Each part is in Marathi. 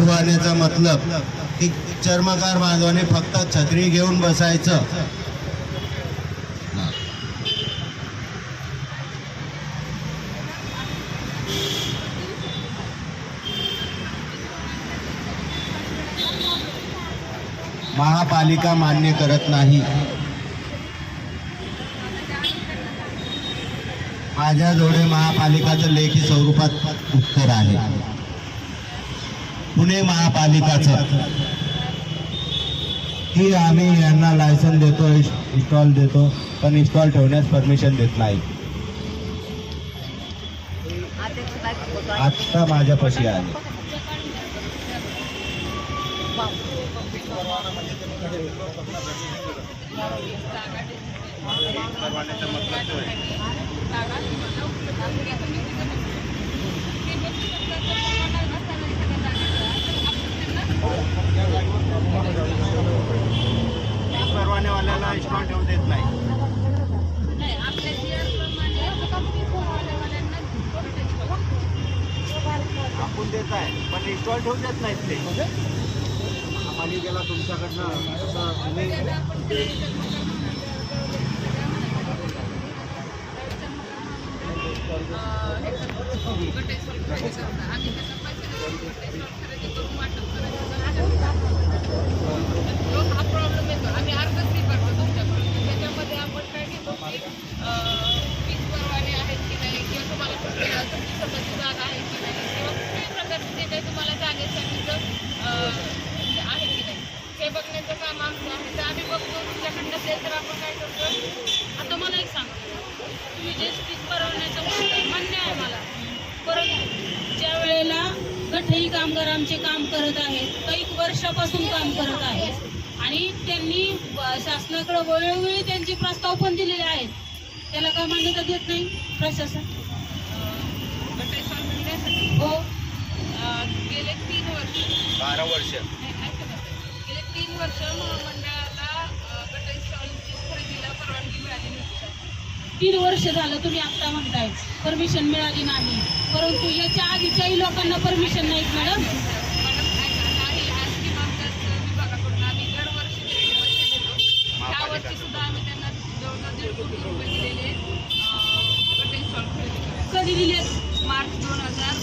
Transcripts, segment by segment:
पीच मतलब. की चर्मकार बांधवाने फक्त छत्री घेऊन बसायचं. महापालिका मान्य करत नाही. माझ्याजवळ महापालिकाचं लेखी स्वरूपात उत्तर आहे. पुणे महापालिकाचं. की आम्ही यांना लायसन देतो इन्स्टॉल देतो पण इन्स्टॉल ठेवण्यास परमिशन देत नाही. आत्ता माझ्यापाशी आहे. परवानेवाल्याला इन्स्टॉल ठेवू देत नाही आपण देत आहे पण इन्स्टॉल ठेवू देत नाहीत ते महापालिकेला तुमच्याकडनं तुम्ही हा प्रॉब्लेम येतो आम्ही तुमच्याकडून त्याच्यामध्ये आपण काय की आहेत की नाही किंवा तुम्हाला जागा आहे की नाही किंवा कुठल्याही तुम्हाला आहे की नाही बघण्याचं काम आमचं आहे तर आम्ही बघतो तुमच्याकडनं तर आपण काय करतो आता जे मान्य आहे मला परंतु ज्या वेळेला कामगार आमचे काम करत आहेत काही वर्षापासून काम करत आहेत आणि त्यांनी शासनाकडे वेळोवेळी त्यांचे प्रस्ताव पण दिलेले आहेत. त्याला का मान्यता देत नाही प्रशासन? हो. गेले तीन वर्ष. बारा वर्ष. नाही. गेले तीन वर्ष महामंडळाला स्टॉलची खरेदीला परवानगी मिळाली नव्हती तीन वर्ष झालं तुम्ही आता म्हणताय. परमिशन मिळाली नाही. परंतु याच्या आधीच्याही लोकांना परमिशन नाहीत मॅडम मॅडम ऐका नाही आज स्कीम आमच्याच विभागाकडून आम्ही दरवर्षी त्यांचे पैसे देतो ह्या वर्षी सुद्धा आम्ही त्यांना जवळजवळ दीड कोटी रुपये दिलेले गटाई स्टॉल खरेदी करायला कधी दिले मार्च दोन हजार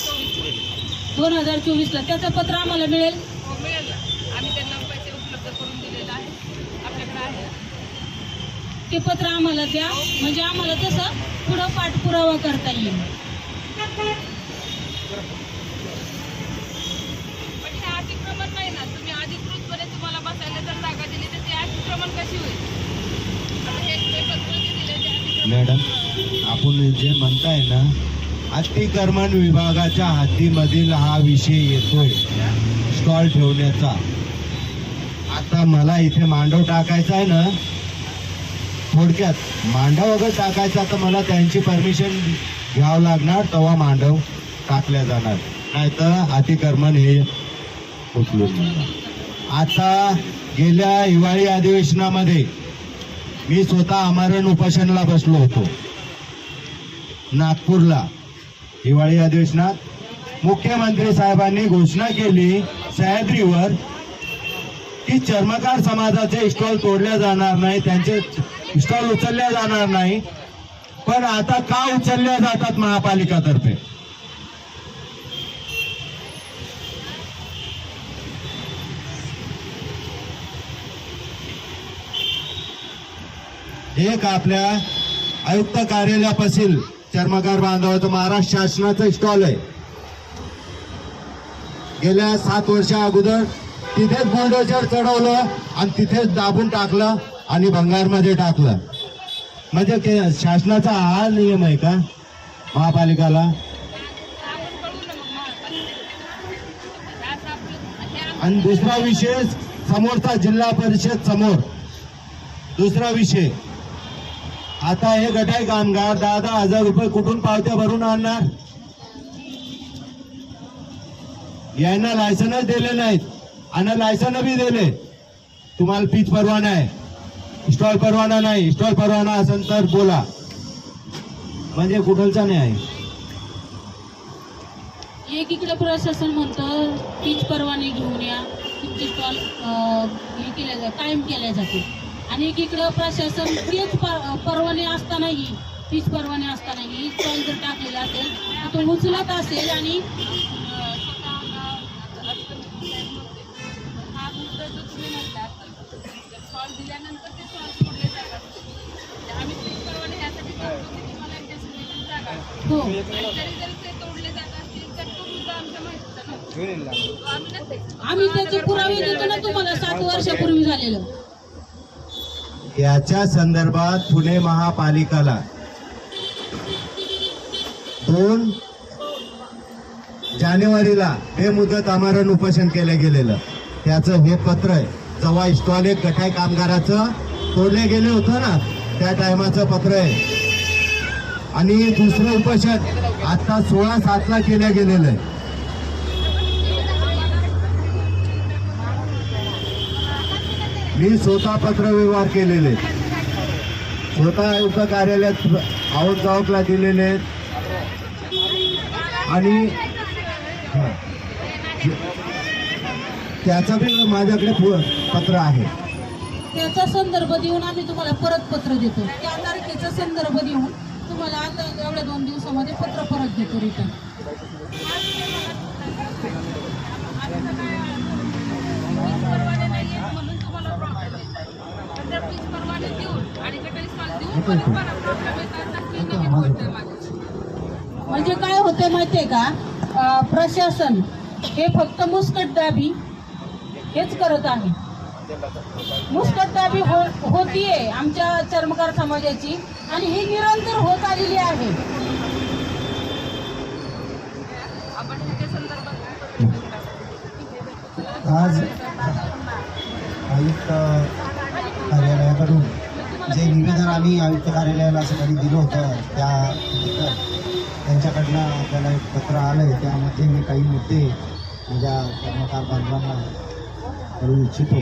चोवीस दोन हजार चोवीसला त्याचं पत्र आम्हाला मिळेल? हो मिळेल ना. आम्ही त्यांना पैसे उपलब्ध करून दिलेले आहे आपल्याकडे आहे. ते पत्र आम्हाला द्या. म्हणजे आम्हाला तसं पुढं पाठपुरावा करता येईल. पण हे अतिक्रमण नाही ना. तुम्ही अधिकृतपणे तुम्हाला बसायला जर जागा दिली तर ते अतिक्रमण कशी होईल? आता हे पत्र जे दिले ते अतिक्रमण? मॅडम आपण जे म्हणताय ना अतिक्रमण विभागाच्या हातीमधील हा विषय येतोय. स्टॉल ठेवण्याचा. आता मला इथे मांडव टाकायचा आहे ना? थोडक्यात मांडव अगर टाकायचा तर मला त्यांची परमिशन घ्यावं लागणार तेव्हा मांडव टाकल्या जाणार. नाहीतर अतिक्रमण हे उचलून आता गेल्या हिवाळी अधिवेशनामध्ये मी स्वतः आमरण उपोषणला बसलो होतो. नागपूरला. हिवाळी अधिवेशनात मुख्यमंत्री साहेबांनी घोषणा केली सह्याद्रीवर की चर्मकार समाजाचे स्टॉल तोडल्या जाणार नाही त्यांचे स्टॉल उचलल्या जाणार नाही पण आता का उचलल्या जातात महापालिकातर्फे? एक आपल्या आयुक्त कार्यालयापाशील चर्मकार बांधवाचं महाराष्ट्र शासनाचं स्टॉल आहे. गेल्या सात वर्षा अगोदर तिथेच बुलडोजर चढवलं आणि तिथेच दाबून टाकलं आणि भंगारमध्ये टाकलं. म्हणजे शासनाचा हा नियम आहे का? महापालिकाला? आणि दुसरा विषय समोरचा जिल्हा परिषद समोर. दुसरा विषय आता हे गटाय कामगार दहा दहा हजार रुपये कुठून पावत्या भरून आणणार? यांना लायसनच दिले नाहीत आणि लायसन बी दिले. तुम्हाला पीच परवाना आहे. स्टॉल परवाना नाही. स्टॉल परवाना असेल तर बोला. म्हणजे कुठलचा नाही आहे एकीकडे प्रशासन म्हणतं पीच परवाने घेऊन या. तुमचे स्टॉल हे केल्या जा कायम केल्या जाते आणि एकीकडं प्रशासन तेच पर परवाने असतानाही पीच परवाने असतानाही स्टॉल जर टाकलेला असेल तर तो उचलत असेल आणि. हा. आम्ही त्याचे पुरावे देतो ना तुम्हाला सात वर्षापूर्वी झालेलं याच्या संदर्भात पुणे महापालिकाला दोन जानेवारीला हे मुदत आमरण उपोषण केलं गेलेलं. त्याचं हे पत्र आहे. जेव्हा स्टॉल एक गटाय कामगाराचं तोडले गेले होतं ना त्या टायमाचं पत्र आहे. आणि दुसरं उपोषण आता सोळा सातला केलं गेलेलं आहे. मी स्वतः पत्र व्यवहार केलेले आहेत. स्वतः आयुक्त कार्यालयात आऊट जाऊकला दिलेले आहेत. आणि. त्याचं बी माझ्याकडे पत्र आहे त्याचा संदर्भ देऊन आम्ही तुम्हाला परत पत्र देतो त्या तारखेचा संदर्भ देऊन तुम्हाला आता एवढ्या दोन दिवसामध्ये पत्र परत देतो रिटर्न परवाने नाही आहेत म्हणून तुम्हाला प्रॉब्लेम परवाने देऊन आणि देऊन प्रॉब्लेम येतात नक्की म्हणजे काय होते माहितीये का? प्रशासन हे फक्त मुस्कटदाबी हेच करत आहे. मुस्कटदाबी हो होतीये आमच्या चर्मकार समाजाची आणि ही निरंतर होत आलेली आहे. आपण ह्याच्या संदर्भात आज आयुक्त कार्यालयाकडून जे निवेदन आम्ही आयुक्त कार्यालयाला सकाळी दिलं होतं त्या त्यांच्याकडनं आपल्याला एक पत्र आलं आहे त्यामध्ये मी काही मुद्दे माझ्या कर्मकार बांधवांना करू इच्छितो.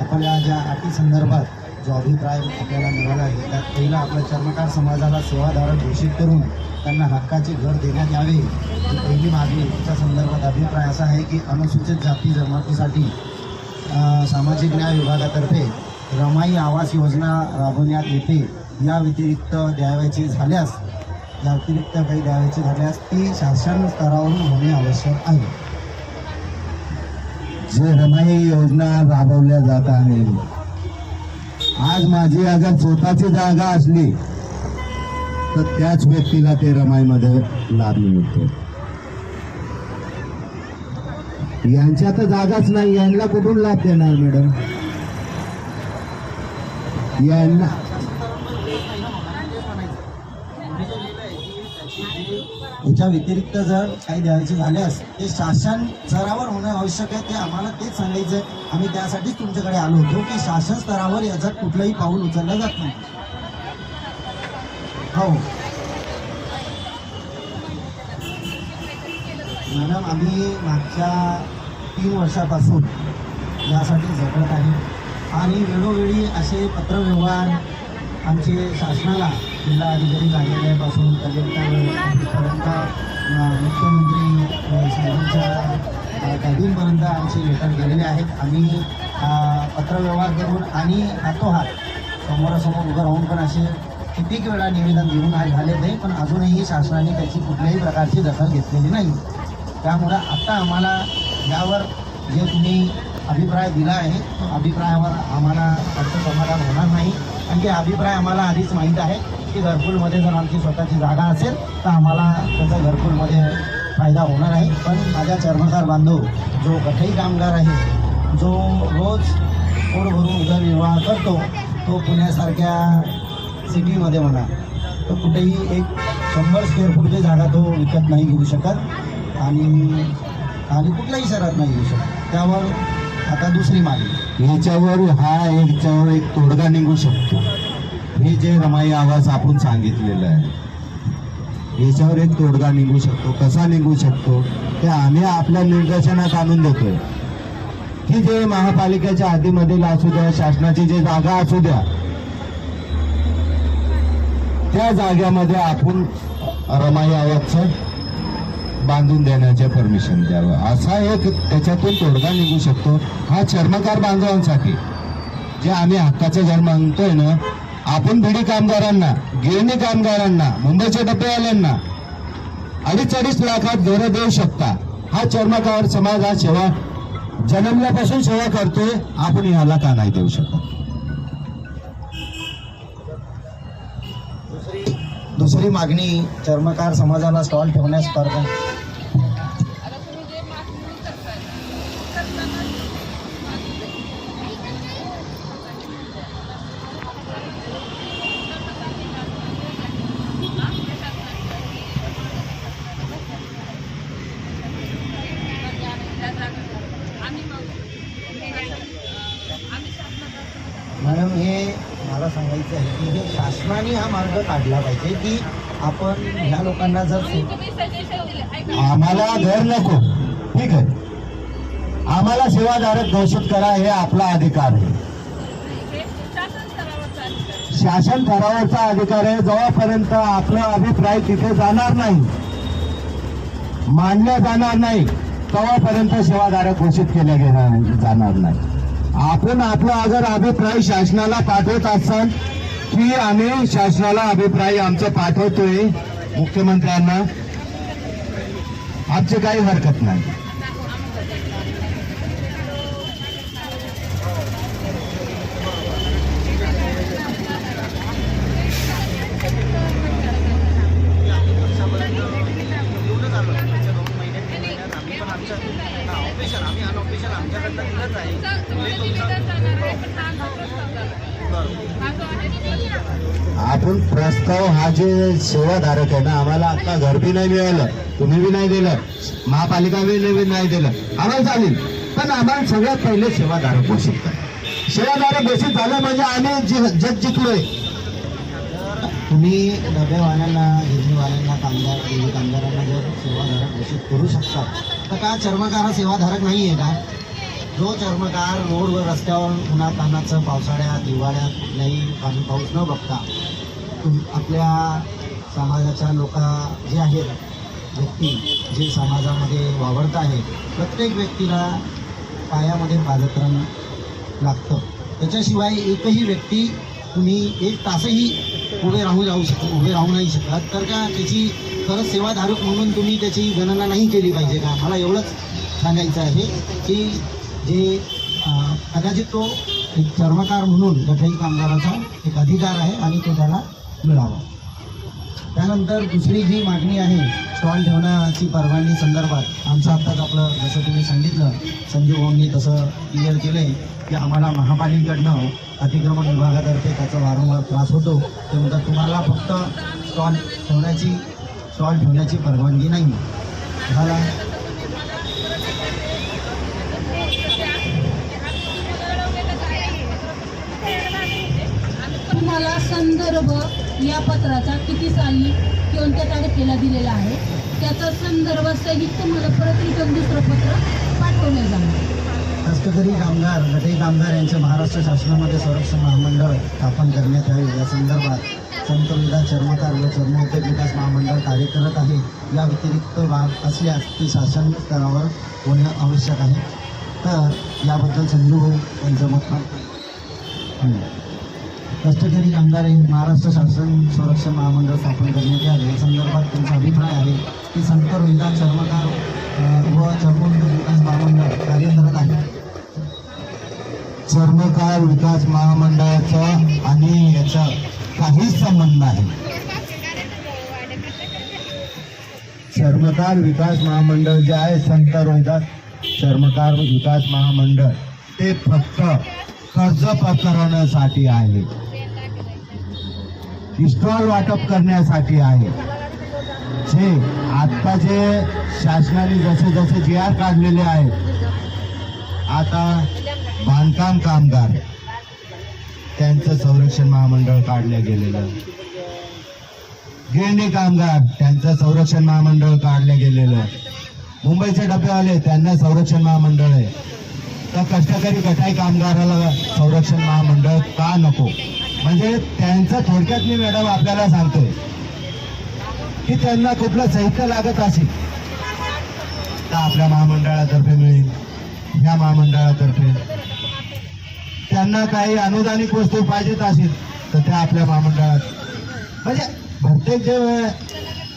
आपल्या ज्या अटीसंदर्भात जो अभिप्राय आपल्याला मिळाला आहे त्यात पहिला आपल्या चर्मकार समाजाला सेवाधारक घोषित करून त्यांना हक्काचे घर देण्यात यावे. ही पहिली मागणी. त्याच्या संदर्भात अभिप्राय असा आहे की अनुसूचित जाती जमातीसाठी सामाजिक न्याय विभागातर्फे रमाई आवास योजना राबवण्यात येते. या व्यतिरिक्त द्यावयाची झाल्यास या व्यतिरिक्त काही द्यावयाची झाल्यास ती शासन स्तरावरून होणे आवश्यक आहे. जे रमाई योजना राबवल्या जात आहे. आज माझी अगर स्वतःची जागा असली तर त्याच व्यक्तीला ते रमाईमध्ये लाभ मिळतो. यांच्या तर जागाच नाही यांना कुठून लाभ देणार मॅडम? यांना. याच्या व्यतिरिक्त जर काही द्यायचे झाल्यास ते शासन स्तरावर होणं आवश्यक आहे ते आम्हाला तेच सांगायचं आहे. आम्ही त्यासाठीच तुमच्याकडे आलो होतो की शासन स्तरावर याच्यात कुठलंही पाऊल उचललं जात नाही. हो. मॅडम आम्ही मागच्या तीन वर्षापासून यासाठी झटत आहे. आणि वेळोवेळी असे पत्रव्यवहार आमचे शासनाला जिल्हा अधिकारी कार्यालयापासून कलेक्टरपर्यंत मुख्यमंत्री साहेबांच्या कॅबिनपर्यंत आमचे लेटर गेलेले आहेत. आम्ही पत्रव्यवहार करून आणि हातोहात समोरासमोर उभं राहून पण असे कितीक वेळा निवेदन देऊन झाले नाही पण अजूनही शासनाने त्याची कुठल्याही प्रकारची दखल घेतलेली नाही. त्यामुळं आत्ता आम्हाला यावर जे तुम्ही अभिप्राय दिला आहे. तो अभिप्रायावर आम्हाला त्याचं समाधान होणार नाही. आणि ते अभिप्राय आम्हाला आधीच माहीत आहे की घरकुलमध्ये जर आमची स्वतःची जागा असेल तर आम्हाला त्याचा घरकुलमध्ये फायदा होणार आहे. पण माझ्या चर्मकार बांधव जो कठई कामगार आहे जो रोज पोट भरून उदरनिर्वाह करतो तो पुण्यासारख्या सिटीमध्ये म्हणा तो कुठेही एक शंभर स्क्वेअर फूटची जागा तो विकत नाही घेऊ शकत. आणि आणि कुठल्याही शहरात नाही घेऊ शकत. त्यावर आता दुसरी मागणी ह्याच्यावर हा याच्यावर एक तोडगा निघू शकतो. हे जे रमाई आवाज आपण सांगितलेलं आहे. याच्यावर एक तोडगा निघू शकतो. कसा निघू शकतो? ते आम्ही आपल्या निदर्शनात आणून देतोय. की जे महापालिकेच्या हद्दीमधील असू द्या शासनाची जे जागा असू द्या त्या जाग्यामध्ये आपण रमाई आवाजचं बांधून देण्याचे परमिशन द्यावं. असा एक त्याच्यातून तोडगा निघू शकतो हा चर्मकार बांधवांसाठी. जे आम्ही हक्काचा घर म्हणतोय ना आपण भिडी कामगारांना गिरणी कामगारांना मुंबईच्या डब्बेवाल्यांना अडीच अडीच लाखात घरं देऊ शकता. हा चर्मकार समाज हा सेवा जन्मल्यापासून सेवा करतोय आपण ह्याला का नाही देऊ शकत? दुसरी मागणी चर्मकार समाजाला स्टॉल ठेवण्यास स्पर्धा. मॅडम हे मला सांगायचं आहे की हे शासनाने हा मार्ग काढला पाहिजे की आपण ह्या लोकांना जर आम्हाला घर नको. ठीक आहे. आम्हाला सेवाधारक घोषित करा हे आपला अधिकार आहे. शासन ठरावाचा अधिकार आहे. जेव्हापर्यंत आपला अभिप्राय तिथे जाणार नाही मांडला जाणार नाही तेव्हापर्यंत सेवाधारक घोषित केल्या गेला जाणार नाही. आपण आपला अगर अभिप्राय शासनाला पाठवत असाल की आम्ही शासनाला अभिप्राय आमचा पाठवतोय मुख्यमंत्र्यांना. आमची काही हरकत नाही. आहे, आपण प्रस्ताव हा जे सेवाधारक आहे ना आम्हाला आता घर बी नाही मिळालं. तुम्ही बी नाही दिलं. महापालिका बी नाही दिलं. आम्हाला चालेल. पण आम्हाला सगळ्यात पहिले सेवाधारक घोषित करा. सेवाधारक घोषित झालं म्हणजे आम्ही जि- जग जिंकलोय. तुम्ही डबेवाल्यांना गिरणीवाल्यांना कामगार कामगारांना जर सेवाधारक घोषित करू शकता तर का चर्मकार हा सेवाधारक नाही आहे का? जो चर्मकार रोडवर रस्त्यावर उन्हा तानाचं पावसाळ्यात हिवाळ्यात कुठल्याही पाणी पाऊस न बघता तुम आपल्या समाजाच्या लोक जे आहेत व्यक्ती जे समाजामध्ये वावरत आहे प्रत्येक व्यक्तीला पायामध्ये पादत्राण लागतं. त्याच्याशिवाय एकही व्यक्ती तुम्ही एक तासही उभे राहू राहू शक उभे राहू नाही शकत. तर का त्याची खरंच सेवाधारक म्हणून तुम्ही त्याची गणना नाही केली पाहिजे का? मला एवढंच सांगायचं आहे की जे कदाचित तो एक चर्मकार म्हणून गठई कामगाराचा एक अधिकार आहे आणि तो त्याला मिळावा. त्यानंतर दुसरी जी मागणी आहे स्टॉल ठेवण्याची परवानगी संदर्भात आमचं आत्ताच आपलं जसं तुम्ही सांगितलं संजीव भाऊंनी तसं क्लिअर केलं की आम्हाला महापालिकेकडनं अतिक्रमण विभागातर्फे त्याचा वारंवार त्रास होतो. ते म्हणतात तुम्हाला फक्त स्टॉल ठेवण्याची स्टॉल ठेवण्याची परवानगी नाही. झाला. तुम्हाला संदर्भ या पत्राचा किती साली कोणत्या तारखेला दिलेला आहे त्याचा संदर्भ सहित तुम्हाला परत रिटर्न दुसरं पत्र पाठवलं जाणार. हस्तकरी कामगार गटई कामगार यांचे महाराष्ट्र शासनामध्ये संरक्षण महामंडळ स्थापन करण्यात यावे. या संदर्भात संत विकास चर्मकार व चर्मोद्योग विकास महामंडळ कार्य करत आहे. या व्यतिरिक्त बाब असल्यास ती शासन स्तरावर होणं आवश्यक आहे. तर याबद्दल संजू भाऊ यांचं मत कष्टकरी कामगार महाराष्ट्र शासन संरक्षण महामंडळ स्थापन करण्यात यावे. या संदर्भात त्यांचा अभिप्राय आहे. की संत रोहिदास चर्मकार व चर्मोद्योग विकास महामंडळ कार्य करत आहे चर्मकार विकास महामंडळाचा आणि याचा काहीच संबंध नाही. चर्मकार विकास महामंडळ जे आहे संत रोहिदास चर्मकार विकास महामंडळ ते फक्त कर्ज प्रकरणासाठी आहे. स्टॉल वाटप करण्यासाठी आहे. जे आता जे शासनाने जसे जसे जी आर काढलेले आहेत आता बांधकाम कामगार त्यांचं संरक्षण महामंडळ काढलं गेलेलं. गिरणी कामगार त्यांचं संरक्षण महामंडळ काढलं गेलेलं. मुंबईचे डबेवाले त्यांना संरक्षण महामंडळ आहे. तर कष्टकरी गटाई कामगाराला संरक्षण महामंडळ का नको? म्हणजे त्यांचं थोडक्यात मी मॅडम आपल्याला सांगतोय की त्यांना कुठलं साहित्य लागत असेल तर आपल्या महामंडळातर्फे मिळेल. ह्या महामंडळातर्फे. त्यांना काही अनुदानिक वस्तू पाहिजेत असेल तर त्या आपल्या महामंडळात. म्हणजे प्रत्येक जे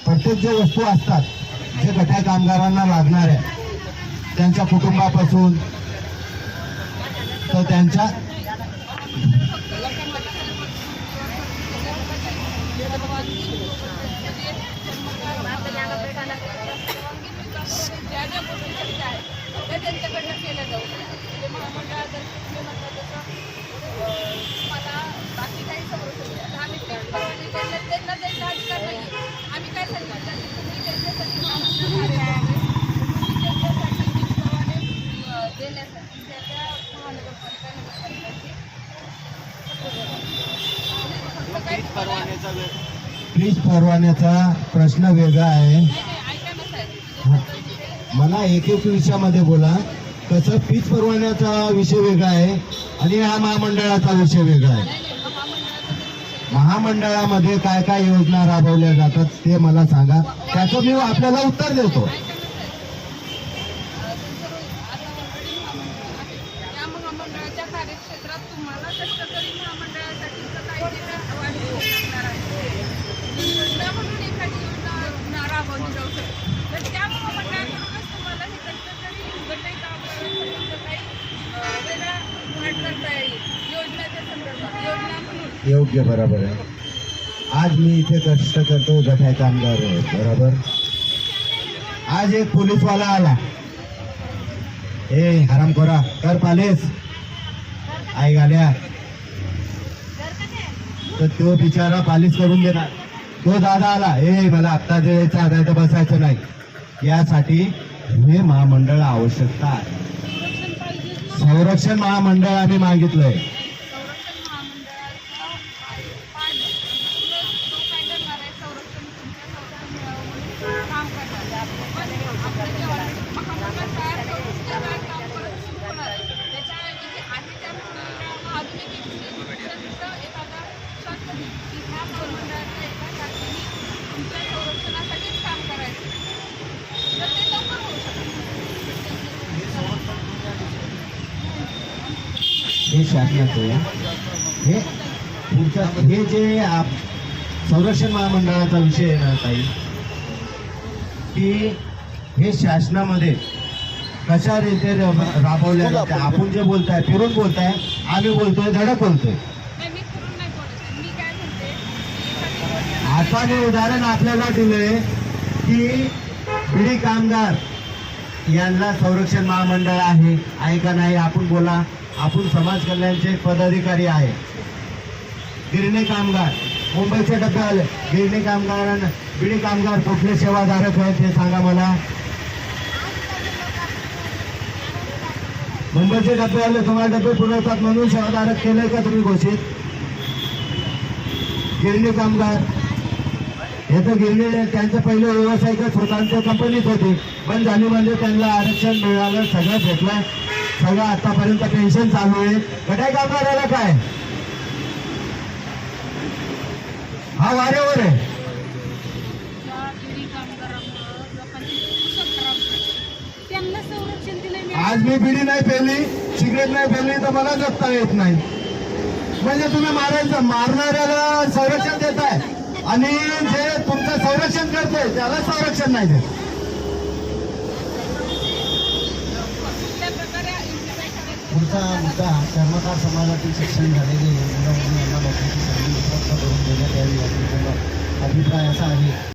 प्रत्येक जे वस्तू असतात जे गठ्या कामगारांना लागणाऱ्या त्यांच्या कुटुंबापासून तर त्यांच्या त्यांच्याकडनं केल्या जाऊ म्हणजे महामंडळातर्फे तुम्ही म्हणता तसं मला बाकी काही. आम्ही परवानगी त्यांना त्यांना द्यायचा अधिकार नाही आम्ही काय सांगितलं तुम्ही त्यांच्यासाठी महामंडळ कार्य करावे. तुम्ही त्यांच्यासाठी वीज परवाने अं, देण्यासाठी त्या त्या महानगरपालिका नगरपालिकाची फक्त काही तुम्हाला- वीज परवान्याचा प्रश्न वेगळा आहे नाही, नाही, ऐका ना साहेब. म्हणजे फक्त मला एक एक विषयामध्ये बोला. तसं पीच परवान्याचा विषय वेगळा आहे आणि हा महामंडळाचा विषय वेगळा आहे. महामंडळामध्ये काय काय योजना राबवल्या जातात ते मला सांगा. त्याचं मी आपल्याला उत्तर देतो या महामंडळाच्या कार्यक्षेत्रात तुम्हाला कष्टकरी महामंडळासाठीचं काही जे काय वाढवून लागणार आहे योजना म्हणून एखादी योजना राबवली जाऊ शकते तर त्या महामंडळाकडूनच तुम्हाला हे कष्टकरी गटाई कामगारांसाठीचं काही अं, वेगळा वाढ करता येईल योजनेच्या संदर्भात योजना म्हणून योग्य बरोबर आहे आज मी इथे कष्ट करतो गठाय कामगार बरोबर? आज एक पोलीसवाला आला. ए हरामखोरा कर पालेस. आई गाल्या. तर तो बिचारा पालीस करून देणार. तो दादा आला. ए मला आत्ता जे आता बसायचं नाही. यासाठी हे महामंडळ आवश्यकता आहे. संरक्षण महामंडळ आम्ही मागितलंय संरक्षण महामंडळाचा पाठ तो काय करणार आहे संरक्षण तुमच्या संरक्षण मिळावं काम करणार पण आपलं जे ऑलरेडी महामंडळ तयार करून जे काय काम परत सुरू होणार आहे त्याच्या जे आहे त्या मंडळाला आधुनिकीकरणाचं एखादा शर्त दिली की ह्या महामंडळाच्या एका शाखेने तुमच्या संरक्षणासाठीच काम करायचं तर ते लवकर होऊ शकतं हे शासनाचं आहे. हे पुढचा हे जे आप संरक्षण महामंडळाचा विषय येणार काही की हे शासनामध्ये कशा रीते राबवल्या जाते आपण जे बोलताय फिरून बोलताय आम्ही बोलतोय धडक बोलतोय. आता मी उदाहरण आपल्याला दिलंय की बिडी कामगार यांना संरक्षण महामंडळ आहे. आहे का नाही आपण बोला. आपण समाज कल्याणचे पदाधिकारी आहे. गिरणी कामगार मुंबईचे डबे आले. गिरणी कामगारांना बिडी कामगार कुठले सेवाधारक आहेत ते सांगा मला. मुंबईचे डबे आले तुम्हाला डबे पुरवतात म्हणून सेवाधारक केलंय का तुम्ही घोषित? गिरणी कामगार. हे तर गिरणी त्यांचं पहिलं व्यावसायिकच होता आणि ते कंपनीच होती. पण झाली म्हणजे त्यांना आरक्षण मिळालं सगळं भेटलं. सगळं आतापर्यंत पेन्शन चालू आहे. कटाय कामगाराला काय? हा वाऱ्यावर आहे ज्या बिडी कामगारांमुळं लोकांची पुस्तक खराब झाली त्यांना संरक्षण दिलं आज मी बिडी नाही पेरली सिगरेट नाही पेरली तर मला जगता येत नाही. म्हणजे तुम्ही मारायचं मारणाऱ्याला संरक्षण देताय. आणि जे तुमचं संरक्षण करते त्याला संरक्षण नाही देत. पुढचा मुद्दा कर्मकार समाजातील शिक्षण झालेले मुलं मुली नोकरीची संधी उपलब्ध करून देण्यात यावी याबद्दल अभिप्राय असा आहे.